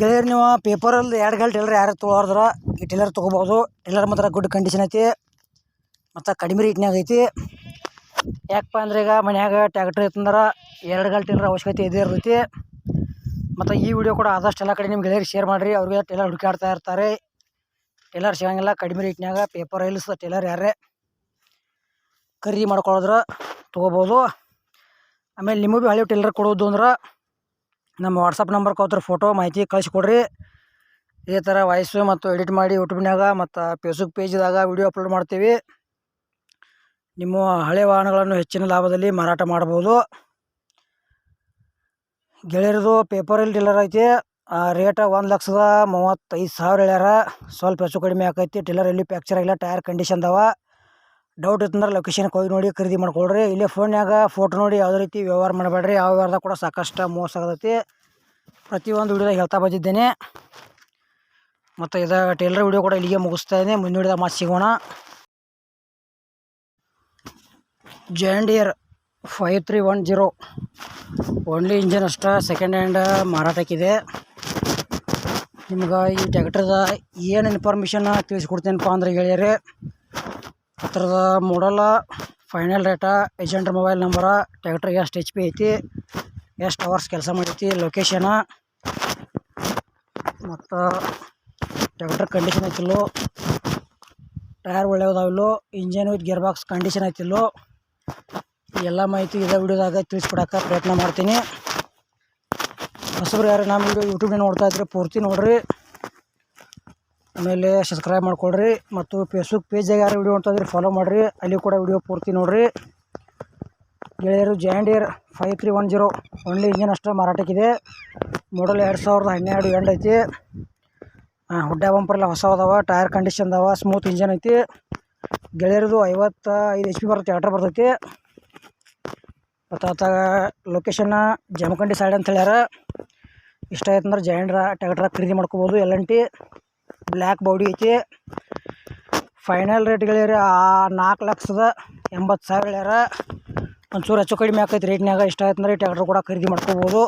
ಗೆಳೆಯರು ನೀವು ಪೇಪರಲ್ಲಿ ಎರಡು ಗಂಟೆ ಟೇಲರ್ ಯಾರು ತೊಗೊಳೋದ್ರ ಈ ಟೇಲರ್ ತೊಗೋಬೋದು ಟೇಲರ್ ಮಾತ್ರ ಗುಡ್ ಕಂಡೀಷನ್ ಐತಿ. ಮತ್ತು ಕಡಿಮೆ ರೇಟ್ನ್ಯಾಗ ಐತಿ. ಯಾಕಪ್ಪ ಅಂದ್ರೆ ಈಗ ಮನ್ಯಾಗ ಟ್ಯಾಕ್ಟ್ರ್ ಇತ್ತಂದ್ರೆ ಎರಡು ಗಂಟೆ ಟೇಲರ್ ಅವಶ್ಯಕತೆ ಇದೇ ಇರ್ತೈತಿ. ಮತ್ತು ಈ ವಿಡಿಯೋ ಕೂಡ ಆದಷ್ಟು ಎಲ್ಲ ಕಡೆ ನಿಮ್ಮ ಗೆಳೆಯರು ಶೇರ್ ಮಾಡಿರಿ. ಅವ್ರಿಗೆ ಟೇಲರ್ ಹುಡುಕಾಡ್ತಾ ಇರ್ತಾರೆ. ಟೇಲರ್ ಸಿಗಂಗಿಲ್ಲ, ಕಡಿಮೆ ರೇಟ್ನಾಗ ಪೇಪರ್ ಇಲ್ಸ್ ಟೇಲರ್ ಯಾರೇ. ಖರೀದಿ ಮಾಡ್ಕೊಳ್ಳೋದ್ರ ತೊಗೋಬೋದು. ಆಮೇಲೆ ನಿಮಗೆ ಭೀ ಹಳೆ ಟೇಲರ್ ಕೊಡೋದು ಅಂದ್ರೆ ನಮ್ಮ ವಾಟ್ಸಪ್ ನಂಬರ್ ಕೋತ್ರ ಫೋಟೋ ಮಾಹಿತಿ ಕಳಿಸ್ಕೊಡ್ರಿ ಇದೇ ಥರ ವಾಯ್ಸು ಮತ್ತು ಎಡಿಟ್ ಮಾಡಿ ಯೂಟ್ಯೂಬ್ನಾಗ ಮತ್ತು ಫೇಸ್ಬುಕ್ ಪೇಜ್ದಾಗ ವಿಡಿಯೋ ಅಪ್ಲೋಡ್ ಮಾಡ್ತೀವಿ. ನಿಮ್ಮ ಹಳೆ ವಾಹನಗಳನ್ನು ಹೆಚ್ಚಿನ ಲಾಭದಲ್ಲಿ ಮಾರಾಟ ಮಾಡ್ಬೋದು. ಗೆಳೆಯರದು ಪೇಪರಲ್ಲಿ ಟಿಲ್ಲರ್ ಐತಿ. ರೇಟ ಒಂದು ಲಕ್ಷದ ಮೂವತ್ತೈದು ಸಾವಿರ ಹೇಳ್ಯಾರ. ಸ್ವಲ್ಪ ಹೆಚ್ಚು ಕಡಿಮೆ ಆಕೈತಿ. ಟಿಲ್ಲರ್ ಎಲ್ಲಿ ಪ್ಯಾಕ್ಚರ್ ಆಗಿಲ್ಲ ಟೈರ್ ಕಂಡೀಷನ್ ಅದಾವ. ಡೌಟ್ ಇತ್ತಂದ್ರೆ ಲೊಕೇಶನ್ಗೆ ಹೋಗಿ ನೋಡಿ ಖರೀದಿ ಮಾಡ್ಕೊಳ್ರಿ. ಇಲ್ಲೇ ಫೋನ್ಯಾಗ ಫೋಟೋ ನೋಡಿ ಯಾವುದೇ ರೀತಿ ವ್ಯವಹಾರ ಮಾಡಬೇಡ್ರಿ. ಯಾವ ವ್ಯವಹಾರದಾಗ ಕೂಡ ಸಾಕಷ್ಟು ಮೋಸ ಆಗತೈತಿ. ಪ್ರತಿಯೊಂದು ವಿಡಿಯೋದಾಗ ಹೇಳ್ತಾ ಬಂದಿದ್ದೇನೆ. ಮತ್ತು ಇದು ಟೇಲರ್ ವಿಡಿಯೋ ಕೂಡ ಇಲ್ಲಿಗೆ ಮುಗಿಸ್ತಾ ಇದ್ದೀನಿ. ಮುಂದಿನ ಮಾತು ಸಿಗೋಣ. John Deere five three one zero only engine ಅಷ್ಟೇ ಸೆಕೆಂಡ್ ಹ್ಯಾಂಡ್ ಮಾರಾಟಕ್ಕಿದೆ ನಿಮ್ಗೆ ಈ ಟ್ಯಾಕ್ಟ್ರದ ಏನು ಇನ್ಫಾರ್ಮೇಷನ್ ತಿಳಿಸ್ಕೊಡ್ತೀನಪ್ಪ ಅಂದ್ರೆ ಗೆಳೆಯರೇ ಅದ್ರದ ಮಾಡಲ ಫೈನಲ್ ರೇಟ ಏಜೆಂಟ್ರ ಮೊಬೈಲ್ ನಂಬರ ಟ್ಯಾಕ್ಟ್ರಿಗೆ ಎಷ್ಟು ಎಚ್ ಪಿ ಐತಿ, ಎಷ್ಟು ಅವರ್ಸ್ ಕೆಲಸ ಮಾಡೈತಿ ಲೊಕೇಶನ ಮತ್ತು ಟ್ಯಾಕ್ಟ್ರ್ ಕಂಡೀಷನ್ ಐತಿಲ್ಲೋ tyre ಒಳ್ಳೆಯದಾವಿಲ್ಲೋ engine with gear box condition ಐತಿಲ್ಲೋ, ಎಲ್ಲ ಮಾಹಿತಿ ಇದೇ ವಿಡಿಯೋದಾಗ ತಿಳಿಸ್ಕೊಡಕ್ಕೆ ಪ್ರಯತ್ನ ಮಾಡ್ತೀನಿ. ಹೊಸಬ್ರು ಯಾರು ನಮ್ಮ ವಿಡಿಯೋ ಯೂಟ್ಯೂಬ್ನ ನೋಡ್ತಾ ಇದ್ರೆ ಪೂರ್ತಿ ನೋಡ್ರಿ. ಆಮೇಲೆ ಸಬ್ಸ್ಕ್ರೈಬ್ ಮಾಡ್ಕೊಳ್ರಿ ಮತ್ತು ಫೇಸ್ಬುಕ್ ಪೇಜಾಗ ಯಾರು ವಿಡಿಯೋ ಅಂತಂದ್ರೆ ಫಾಲೋ ಮಾಡಿರಿ. ಅಲ್ಲಿ ಕೂಡ ವಿಡಿಯೋ ಪೂರ್ತಿ ನೋಡಿರಿ. ಗೆಳೆಯರು John Deere five three one zero only engine ಅಷ್ಟೇ ಮಾರಾಟಕ್ಕಿದೆ. ಮಾಡಲ್ ಎರಡು ಸಾವಿರದ ಹನ್ನೆರಡು ಎಂಡ್ ಐತಿ. ಹುಡ್ಡ ಬಂಪರ್ ಎಲ್ಲ ಹೊಸ ಅದಾವ ಟೈರ್ ಕಂಡೀಷನ್ ಅದಾವ ಸ್ಮೂತ್ ಇಂಜನ್ ಐತಿ. ಗೆಳೆಯರದು ಐವತ್ತ ಐದು ಎಚ್ ಪಿ ಬರುತ್ತೆ ಟ್ಯಾಕ್ಟರ್ ಬರ್ತೈತಿ. ಮತ್ತು ಲೊಕೇಶನ್ನ ಜಮಖಂಡಿ ಸೈಡ್ ಅಂತ ಹೇಳ್ಯಾರ. ಇಷ್ಟ ಆಯ್ತಂದ್ರೆ ಜೈಂಡ್ರ ಟ್ಯಾಕ್ಟ್ರ ಖರೀದಿ ಮಾಡ್ಕೋಬೋದು L N T black body ಐತಿ. ಫೈನಲ್ ರೇಟ್ ಗೆಳೆಯರಿ, ಆ ನಾಲ್ಕು ಲಕ್ಷದ ಎಂಬತ್ತು ಸಾವಿರ ಹೇಳ್ಯಾರ ಒಂಚೂರು ಹೆಚ್ಚು ಕಡಿಮೆ ಆಕೈತಿ ರೇಟ್ನಾಗ ಇಷ್ಟ ಆಯ್ತಂದ್ರೆ ಟ್ಯಾಕ್ಟ್ರ್ ಕೂಡ ಖರೀದಿ ಮಾಡ್ಕೋಬೋದು.